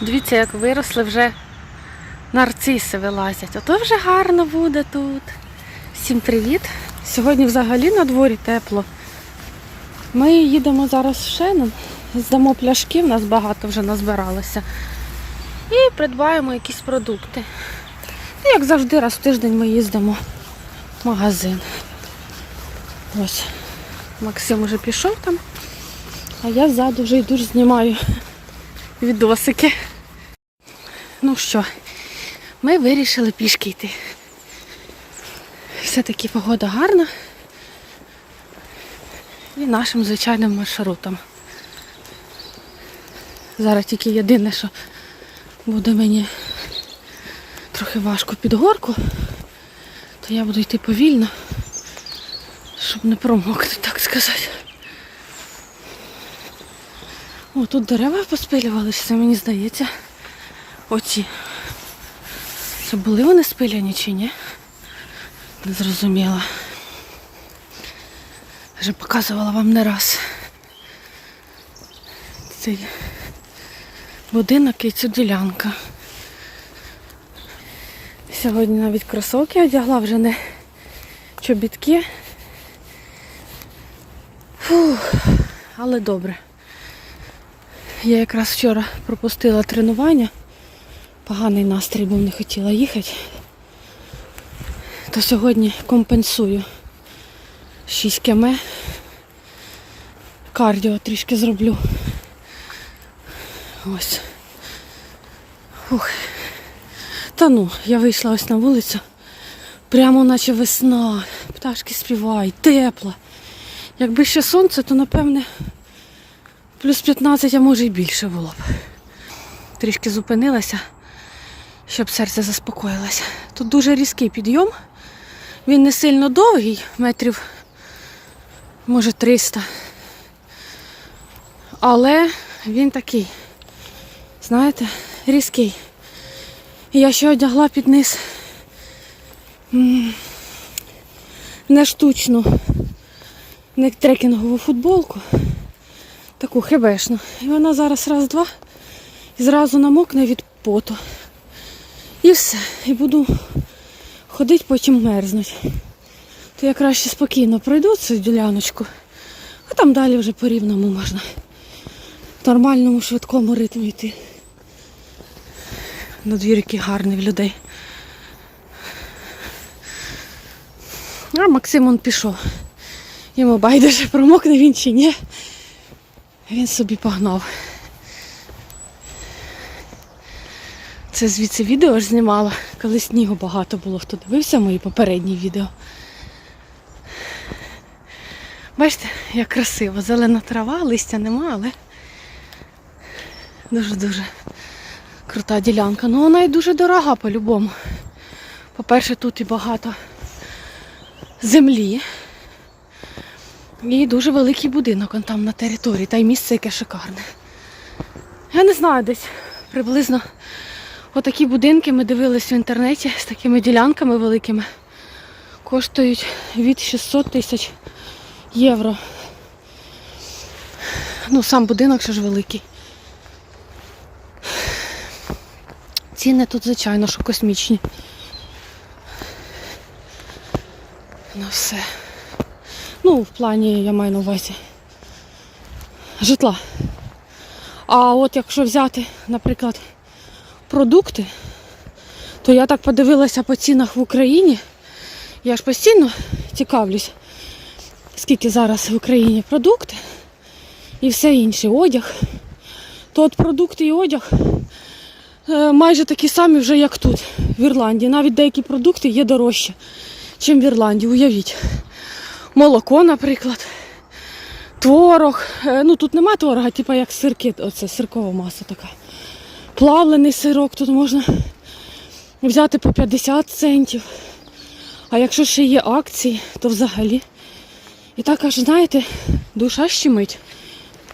Дивіться, як виросли вже нарциси вилазять. Ото вже гарно буде тут. Всім привіт! Сьогодні взагалі на дворі тепло. Ми їдемо зараз в Шенон, здамо пляшки, в нас багато вже назбиралося. І придбаємо якісь продукти. Ну, як завжди, раз в тиждень ми їздимо в магазин. Ось. Максим уже пішов там, а я ззаду вже йду знімаю відосики. Ну що, ми вирішили пішки йти. Все-таки погода гарна. І нашим звичайним маршрутом. Зараз тільки єдине, що буде мені трохи важко під горку, то я буду йти повільно, щоб не промокнути, так сказати. О, тут дерева поспилювалися, мені здається. Оці. Це були вони спиляні чи ні? Не зрозуміла. Вже показувала вам не раз. Цей будинок і цю ділянка. Сьогодні навіть кросовки одягла, вже не чобітки. Фух, але добре. Я якраз вчора пропустила тренування. Поганий настрій був, не хотіла їхати. То сьогодні компенсую 6 км. Кардіо трішки зроблю. Ось. Ух. Та ну, я вийшла ось на вулицю. Прямо наче весна. Пташки співають, тепло. Якби ще сонце, то напевне плюс 15, а може і більше було б. Трішки зупинилася, щоб серце заспокоїлося. Тут дуже різкий підйом. Він не сильно довгий, метрів, може 300. Але він такий, знаєте, різкий. І я ще одягла під низ не штучну, не трекінгову футболку, таку хебешну. І вона зараз раз-два і зразу намокне від поту. І все. І буду ходити, потім мерзнуть. То я краще спокійно пройду цю діляночку, а там далі вже по рівному можна. В нормальному швидкому ритмі йти. На двір який гарний в людей. А Максим он пішов. Йому байдуже промокне він чи ні. Він собі погнав. Це звідси відео ж знімала, коли снігу багато було, хто дивився мої попередні відео. Бачите, як красиво, зелена трава, листя нема, але дуже-дуже крута ділянка. Ну вона і дуже дорога по-любому. По-перше, тут і багато землі. І дуже великий будинок он там на території, та й місце яке шикарне. Я не знаю, десь приблизно отакі будинки ми дивились в інтернеті з такими ділянками великими. Коштують від 600 тисяч євро. Ну, сам будинок ще ж великий. Ціни тут, звичайно, що космічні. Ну все. Ну, в плані я маю на увазі житла. А от якщо взяти, наприклад, продукти, то я так подивилася по цінах в Україні. Я ж постійно цікавлюсь, скільки зараз в Україні продукти і все інше, одяг. То от продукти і одяг е, майже такі самі вже, як тут, в Ірландії. Навіть деякі продукти є дорожчі, ніж в Ірландії, уявіть. Молоко, наприклад, творог. Е, Ну тут нема творога, типу як сирки, оце сиркова маса така. Плавлений сирок тут можна взяти по 50 центів. А якщо ще є акції, то взагалі. І так аж, знаєте, душа щемить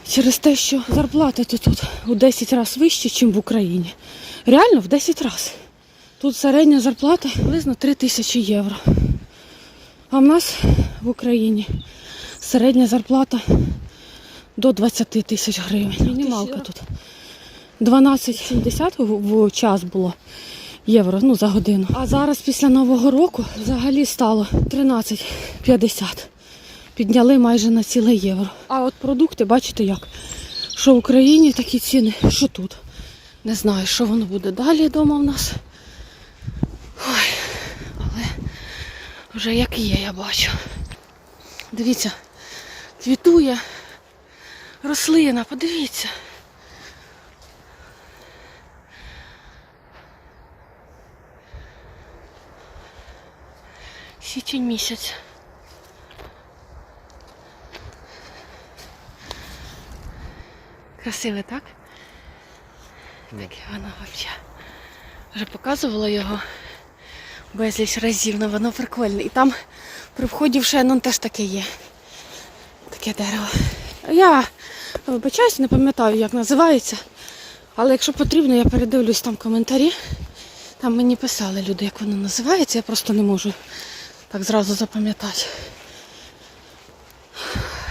через те, що зарплата тут, тут у 10 разів вища, ніж в Україні. Реально в 10 разів. Тут середня зарплата приблизно 3 тисячі євро. А в нас в Україні середня зарплата до 20 тисяч гривень. Мінімалка тут 12,70 в час було євро ну, за годину. А зараз після Нового року взагалі стало 13,50. Підняли майже на ціле євро. А от продукти, бачите як? Що в Україні такі ціни, що тут. Не знаю, що воно буде далі вдома в нас. Ой, але вже як є, я бачу. Дивіться, квітує рослина, подивіться. Січень місяць. Красиве, так? Таке воно взагалі. Вже показувала його безліч разів, але воно прикольне. І там при вході в Шеннон теж таке є. Таке дерево. Я вибачаюсь, не пам'ятаю, як називається. Але якщо потрібно, я передивлюсь там коментарі. Там мені писали люди, як воно називається, я просто не можу так зразу запам'ятати.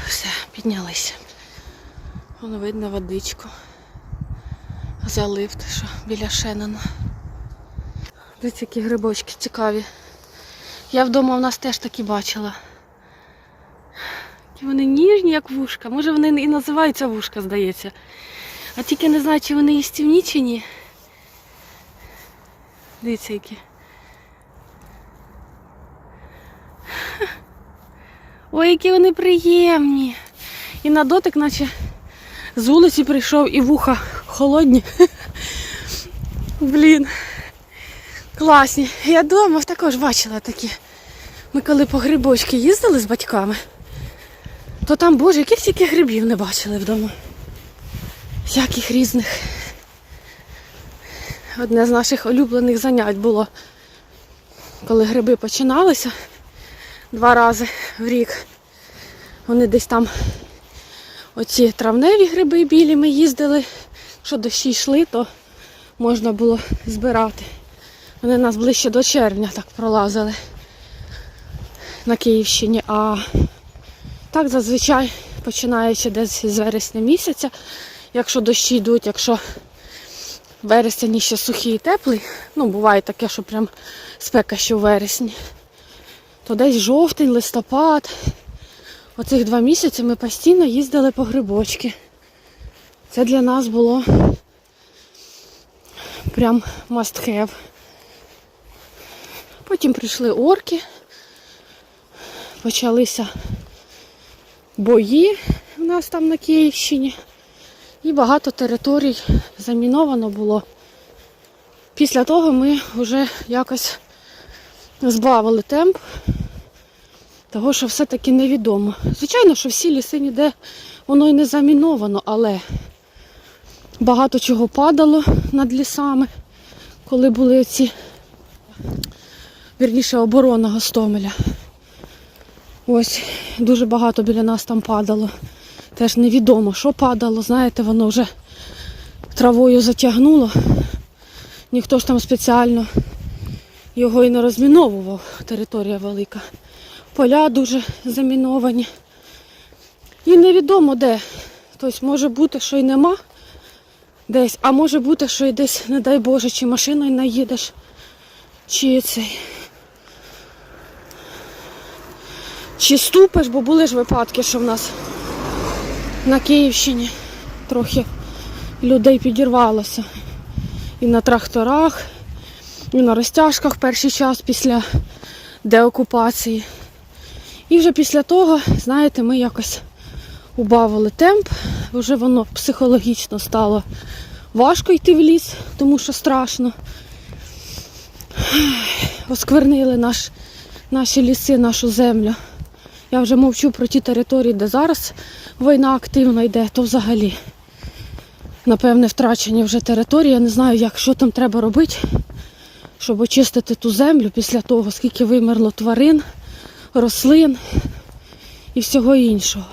Все, піднялися. Воно видно водичку. Залив те, що біля Шеннона. Дивіться, які грибочки цікаві. Я вдома в нас теж такі бачила. Які вони ніжні, як вушка. Може вони і називаються вушка, здається. А тільки не знаю, чи вони їстівні чи ні. Дивіться, які. Ой, які вони приємні. І на дотик, наче з вулиці прийшов і вуха холодні. Блін. Класні. Я вдома також бачила такі. Ми коли по грибочки їздили з батьками, то там, боже, яких тільки грибів не бачили вдома. Всяких різних. Одне з наших улюблених занять було, коли гриби починалися два рази в рік. Вони десь там оці травневі гриби білі ми їздили. Якщо дощі йшли, то можна було збирати. Вони нас ближче до червня так пролазили на Київщині. А так зазвичай починаючи десь з вересня місяця, якщо дощі йдуть, якщо вересень ще сухий і теплий, ну буває таке, що прям спека ще в вересні, то десь жовтень, листопад. Оцих два місяці ми постійно їздили по грибочки. Це для нас було прям must have. Потім прийшли орки, почалися бої у нас там на Київщині. І багато територій заміновано було. Після того ми вже якось збавили темп, того що все-таки невідомо. Звичайно, що всі ліси ніде воно і не заміновано, але багато чого падало над лісами, коли були ці, вірніше, оборона Гостомеля. Ось, дуже багато біля нас там падало. Теж невідомо, що падало, знаєте, воно вже травою затягнуло. Ніхто ж там спеціально його і не розміновував, територія велика. Поля дуже заміновані. І невідомо де. Тобто може бути, що й нема десь, а може бути, що й десь, не дай Боже, чи машиною наїдеш, чи цей. Чи ступиш, бо були ж випадки, що в нас на Київщині трохи людей підірвалося. І на тракторах, і на розтяжках перший час після деокупації. І вже після того, знаєте, ми якось убавили темп, вже воно психологічно стало важко йти в ліс, тому що страшно. Осквернили наш, наші ліси, нашу землю. Я вже мовчу про ті території, де зараз війна активно йде, то взагалі, напевне, втрачені вже території. Я не знаю, як, що там треба робити, щоб очистити ту землю після того, скільки вимерло тварин, рослин і всього іншого.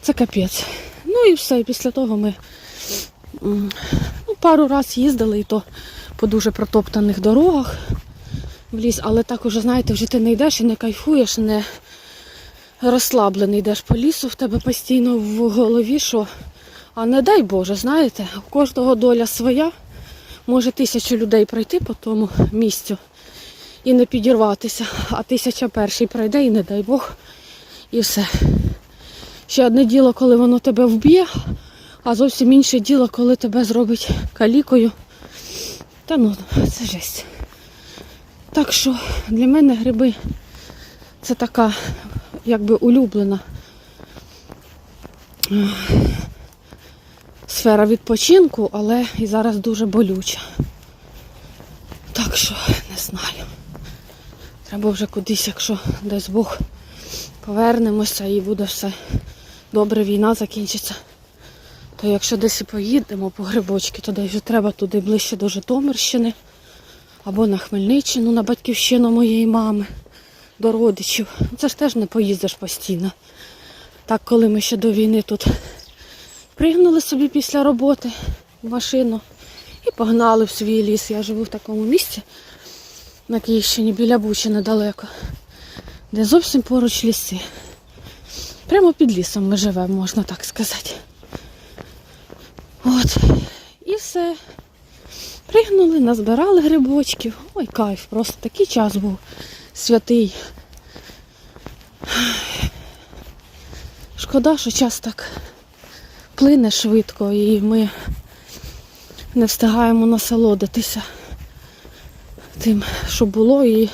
Це капець. Ну і все. І після того ми ну, пару разів їздили і то по дуже протоптаних дорогах в ліс, але так уже, знаєте, вже ти не йдеш і не кайфуєш, не розслаблений йдеш по лісу, в тебе постійно в голові, що А не дай Боже, знаєте, у кожного доля своя. Може тисячу людей пройти по тому місцю і не підірватися, а тисяча перший пройде і не дай Бог, і все. Ще одне діло, коли воно тебе вб'є, а зовсім інше діло, коли тебе зробить калікою. Та ну, це жесть. Так що для мене гриби це така якби улюблена е, сфера відпочинку, але і зараз дуже болюча. Так що не знаю. Треба вже кудись, якщо десь Бог повернемося і буде все добре, війна закінчиться. То якщо десь і поїдемо по грибочки, то десь вже треба туди ближче до Житомирщини або на Хмельниччину, на батьківщину моєї мами, до родичів. Це ж теж не поїздиш постійно. Так, коли ми ще до війни тут пригнули собі після роботи в машину і погнали в свій ліс. Я живу в такому місці на Київщині біля Бучі недалеко, де зовсім поруч ліси. Прямо під лісом ми живемо, можна так сказати. От. І все. Пригнули, назбирали грибочків. Ой, кайф, просто такий час був святий. Шкода, що час так плине швидко і ми не встигаємо насолодитися тим, що було, і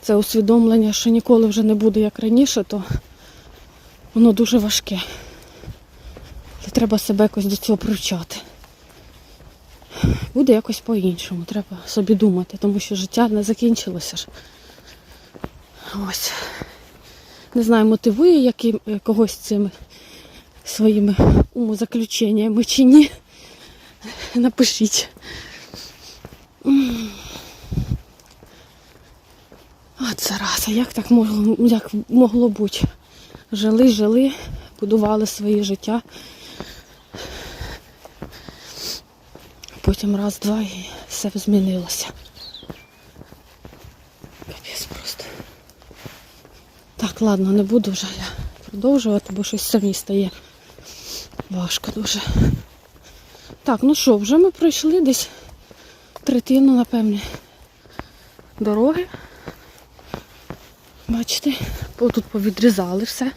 це усвідомлення, що ніколи вже не буде як раніше, то воно дуже важке. Але треба себе якось до цього привчати. Буде якось по-іншому, треба собі думати, тому що життя не закінчилося ж. Ось. Не знаю, мотивує яким, е, когось цими своїми умозаключеннями чи ні. Напишіть. От зараза, як так могло, як могло бути? Жили, жили, будували своє життя. Потім раз, два і все змінилося. Капець просто. Так, ладно, не буду вже я продовжувати, бо щось самі стає важко дуже. Так, ну що, вже ми пройшли десь третину, напевне, дороги. Бачите, тут повідрізали все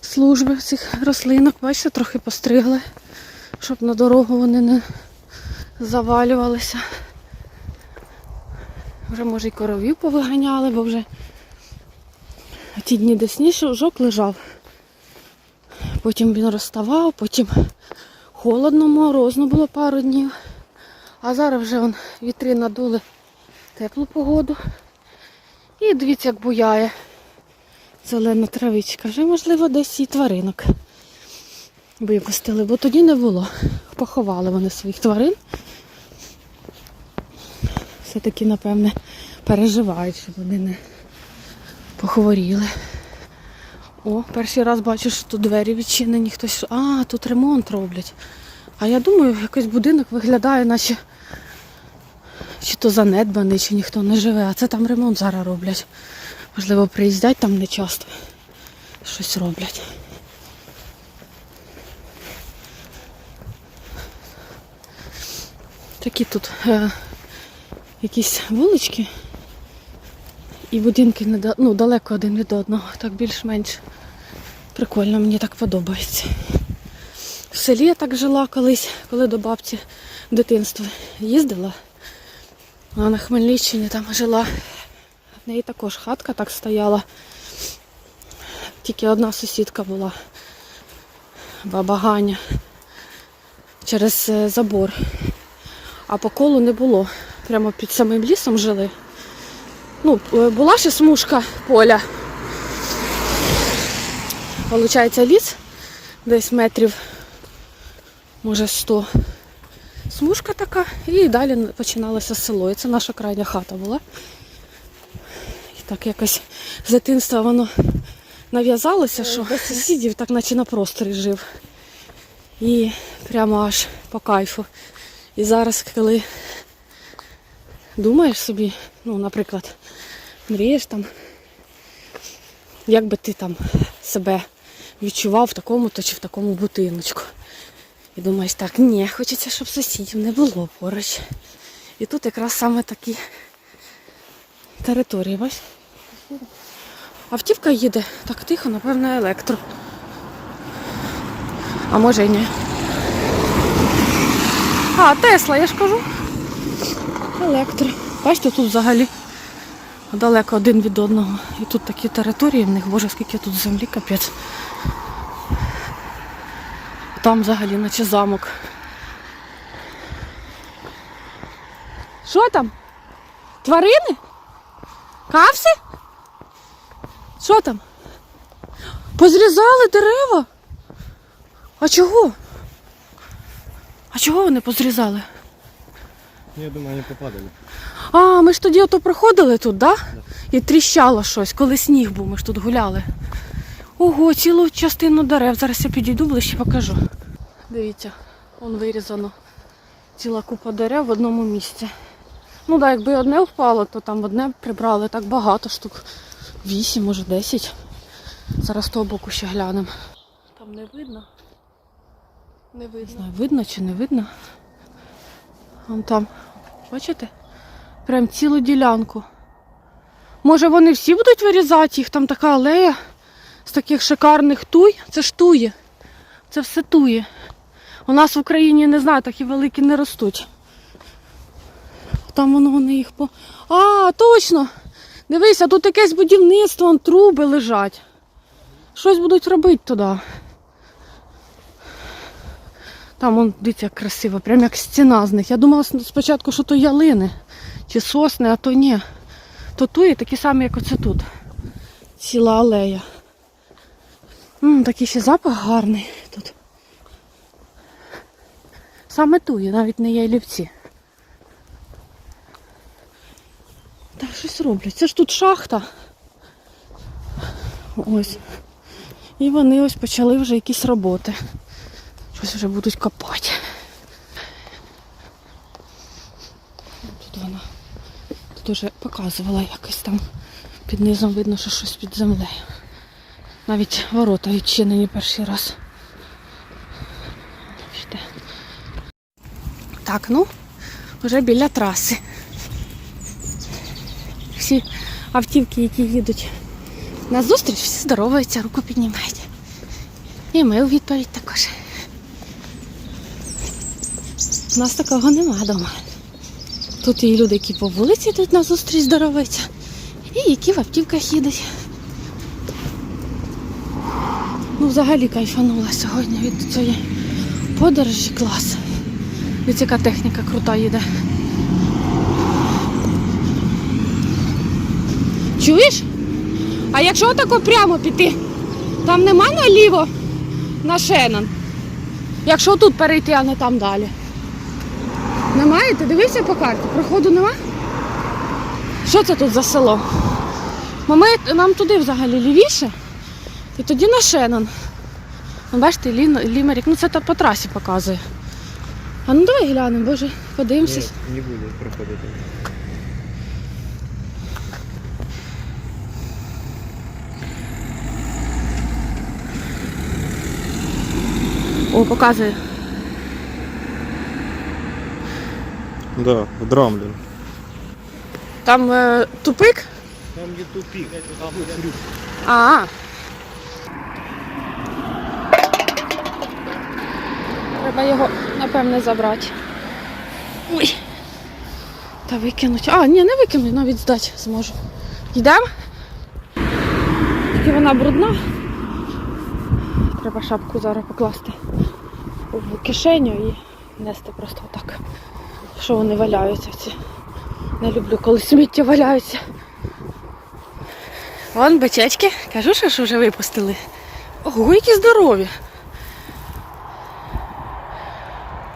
служби цих рослинок. Бачите, трохи постригли, щоб на дорогу вони не завалювалися. Вже, може, і коровів повиганяли, бо вже ті дні де сніжок лежав. Потім він розставав, потім холодно, морозно було пару днів. А зараз вже вон, вітри надули теплу погоду. І дивіться, як буяє зелена травичка. Вже, можливо, десь і тваринок випустили, бо тоді не було. Поховали вони своїх тварин. Все-таки, напевне, переживають, щоб вони не похворіли. О, перший раз бачу, що тут двері відчинені, хтось. А, тут ремонт роблять. А я думаю, якийсь будинок виглядає, наче чи то занедбаний, чи ніхто не живе, а це там ремонт зараз роблять. Можливо, приїздять там не часто. Щось роблять. Такі тут е, якісь вулички і будинки ну, далеко один від одного, так більш-менш прикольно, мені так подобається. В селі я так жила колись, коли до бабці в дитинстві їздила. Вона на Хмельниччині там жила. В неї також хатка так стояла. Тільки одна сусідка була. Баба Ганя. Через е, забор. А по колу не було. Прямо під самим лісом жили. Ну, е, була ще смужка поля. Получається ліс десь метрів, може 100. Смужка така, і далі починалося село. І це наша крайня хата була. І так якось з дитинства воно нав'язалося, що без сусідів так наче на просторі жив. І прямо аж по кайфу. І зараз, коли думаєш собі, ну, наприклад, мрієш там, як би ти там себе відчував в такому-то чи в такому будиночку. І думаєш, так, ні, хочеться, щоб сусідів не було поруч. І тут якраз саме такі території, бачиш? Автівка їде так тихо, напевно, електро. А може й ні. А, Тесла, я ж кажу. Електро. Бачите, тут взагалі далеко один від одного. І тут такі території в них, боже, скільки тут землі, капець. Там взагалі наче замок. Що там? Тварини? Кавси? Що там? Позрізали дерева? А чого? А чого вони позрізали? Я думаю, они попадали. А, ми ж тоді ото проходили тут, да? І тріщало щось, коли сніг був, ми ж тут гуляли. Ого, цілу частину дерев. Зараз я підійду ближче покажу. Дивіться, вон вирізано. Ціла купа дерев в одному місці. Ну так, якби одне впало, то там одне прибрали так багато штук. Вісім, може десять. Зараз того боку ще глянемо. Там не видно. Не видно. Знаю, видно чи не видно. Вон там. Бачите? Прям цілу ділянку. Може вони всі будуть вирізати їх? Там така алея з таких шикарних туй. Це ж туї. Це все туї. У нас в Україні, не знаю, такі великі не ростуть. Там воно вони їх по. А, точно! Дивися, тут якесь будівництво, вон труби лежать. Щось будуть робити туди. Там вон, дивіться, як красиво, прям як стіна з них. Я думала спочатку, що то ялини чи сосни, а то ні. То туї такі самі, як оце тут. Ціла алея. М, такий ще запах гарний тут. Саме туї, навіть не яйлівці. Так, щось роблять. Це ж тут шахта. Ось. І вони ось почали вже якісь роботи. Щось вже будуть копати. Тут вона тут вже показувала якось там під низом видно, що щось під землею. Навіть ворота відчинені перший раз. Так, ну, вже біля траси. Всі автівки, які їдуть на зустріч, всі здороваються, руку піднімають. І ми у відповідь також. У нас такого нема вдома. Тут і люди, які по вулиці йдуть на зустріч здороваються, і які в автівках їдуть. Ну, взагалі кайфанула сьогодні від цієї подорожі клас. Від яка техніка крута їде. Чуєш? А якщо тако прямо піти, там нема наліво на Шеннон? Якщо тут перейти, а не там далі. Немає? Ти дивився по карті? Проходу нема? Що це тут за село? Ми, нам туди взагалі лівіше. І тоді на Шеннон. Ну, бачите, Лі, Лімерік, ну це та по трасі показує. А ну давай глянемо, боже, подивимося. Нет, не буду проходити. О, показує. Да, в Драмлін. Там е, тупик. Там є тупик. Там крюк. А. Треба його, напевне, забрати. Ой. Та викинути. А, ні, не викинуть, навіть здати зможу. Йдемо? Тільки вона брудна. Треба шапку зараз покласти в кишеню і нести просто отак. Що вони валяються ці. Не люблю, коли сміття валяються. Вон бичечки. Кажу, що вже випустили. Ого, які здорові.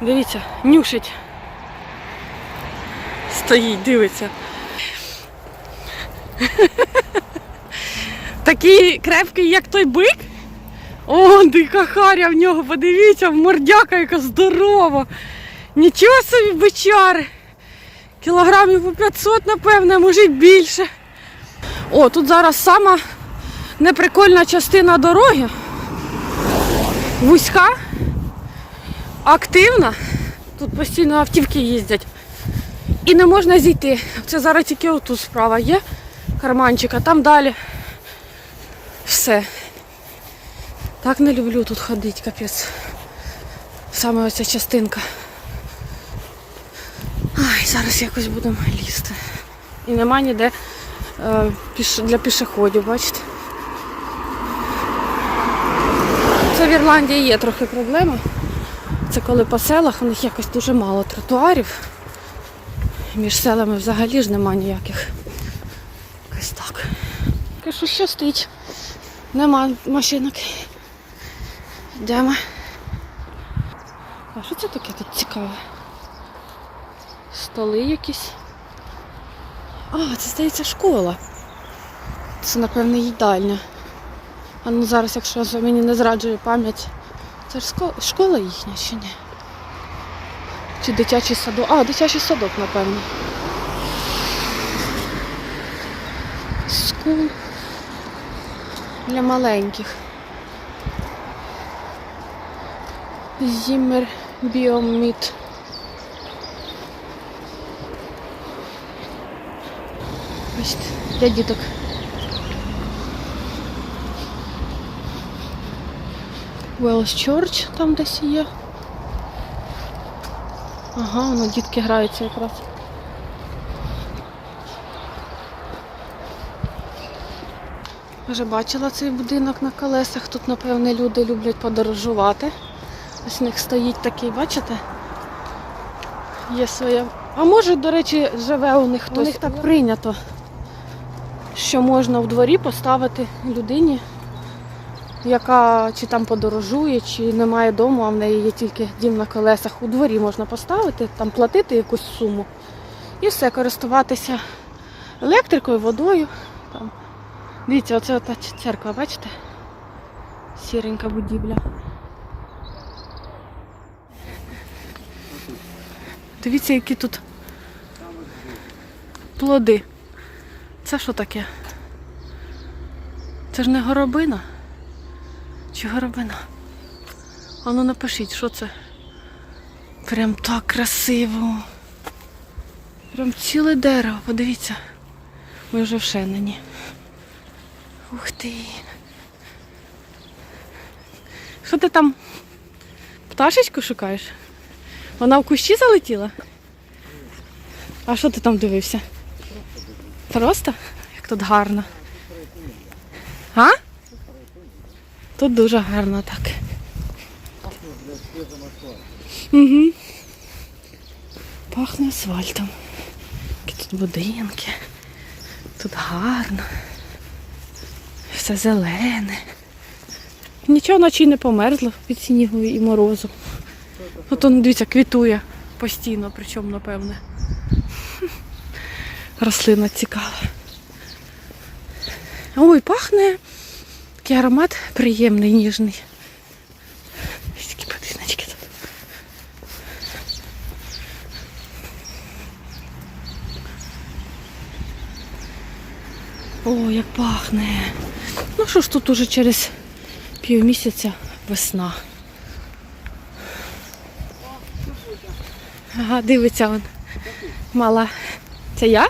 Дивіться, нюшить. Стоїть, дивиться. Такий крепкий, як той бик. О, дика харя в нього, подивіться, мордяка яка здорова. Нічого собі бичари. Кілограмів по 500, напевне, може й більше. О, тут зараз сама неприкольна частина дороги. Вузька. Активна. Тут постійно автівки їздять. І не можна зійти. Це зараз тільки отут справа є. Карманчик, а там далі. Все. Так не люблю тут ходити, капець. Саме оця частинка. Ай, зараз якось будемо лізти. І нема ніде е, для пішоходів, бачите? Це в Ірландії є трохи проблема. Це коли по селах у них якось дуже мало тротуарів. Між селами взагалі ж нема ніяких. Якось так. Кажу, що стоїть? Нема машинок. Йдемо. А що це таке тут цікаве? Столи якісь. А, це здається школа. Це, напевне, їдальня. А ну зараз, якщо мені не зраджує пам'ять, це школа їхня чи ні? Чи дитячий садок? А, дитячий садок, напевно. Скул для маленьких. Зіммер Біоміт. Для діток. Wells Church там десь є. Ага, воно дітки граються якраз. Вже бачила цей будинок на колесах. Тут, напевне, люди люблять подорожувати. Ось у них стоїть такий, бачите? Є своя. А може, до речі, живе у них хтось. У них так прийнято, що можна в дворі поставити людині, яка чи там подорожує, чи немає дому, а в неї є тільки дім на колесах. У дворі можна поставити, там платити якусь суму. І все, користуватися електрикою, водою. Там. Дивіться, оце та церква, бачите? Сіренька будівля. Дивіться, які тут плоди. Це що таке? Це ж не горобина? Чи горобина? А ну напишіть, що це? Прям так красиво. Прям ціле дерево, подивіться. Ми вже в Шенені. Ух ти. Що ти там? Пташечку шукаєш? Вона в кущі залетіла? А що ти там дивився? Просто? Як тут гарно. А? Тут дуже гарно так. Угу. Пахне асфальтом. Тут будинки. Тут гарно. Все зелене. Нічого ночі не померзло від снігу і морозу. От он, дивіться, квітує постійно, причому, напевне. Рослина цікава. Ой, пахне. Такий аромат приємний, ніжний. Ось такі будиночки тут. О, як пахне. Ну що ж тут уже через півмісяця весна. Ага, дивиться он. Мала. Це я?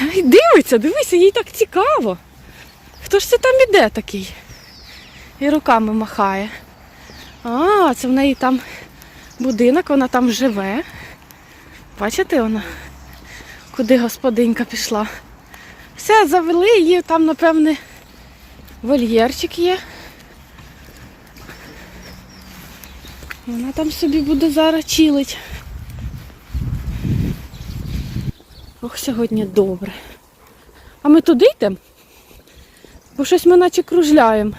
Ай, дивиться, дивися, їй так цікаво. Хто ж це там іде такий? І руками махає. А, це в неї там будинок, вона там живе. Бачите вона? Куди господинька пішла? Все, завели її, там, напевне, вольєрчик є. Вона там собі буде зараз чилить. Ох, сьогодні добре. А ми туди йдемо? Бо щось ми наче кружляємо.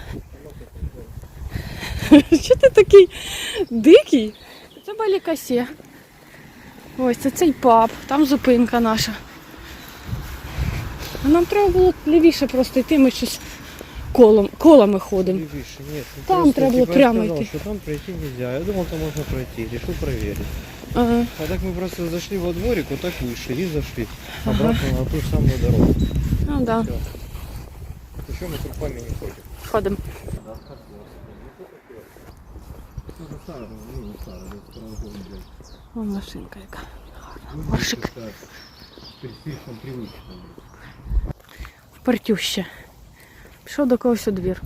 Що ти такий дикий? Це Балікасє. Ось це цей паб, там зупинка наша. А нам треба було лівіше просто йти, ми щось колом, колами ходимо. Нет. ну Там треба я прямо что там пройти нельзя. Я думал, там можно пройти. Решил проверить. Ага. А так мы просто зашли во дворик, вот так вышли и зашли. Обратно на ту самую дорогу. Ну да, Еще мы трупами не ходим. ходимо. Тоже старая, ну не старая, это второго года, блядь. О, машинка яка. Ну, Маршик. как-то Слишком привычно. Впертюще. Пішов до когось у двір.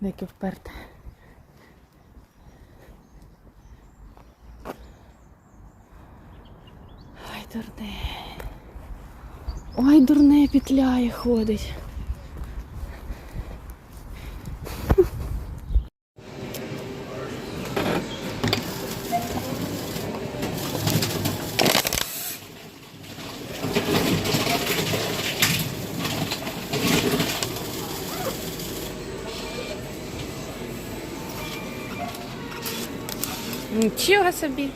Деяке вперте. Дурне петляє ходить. Нічого собі.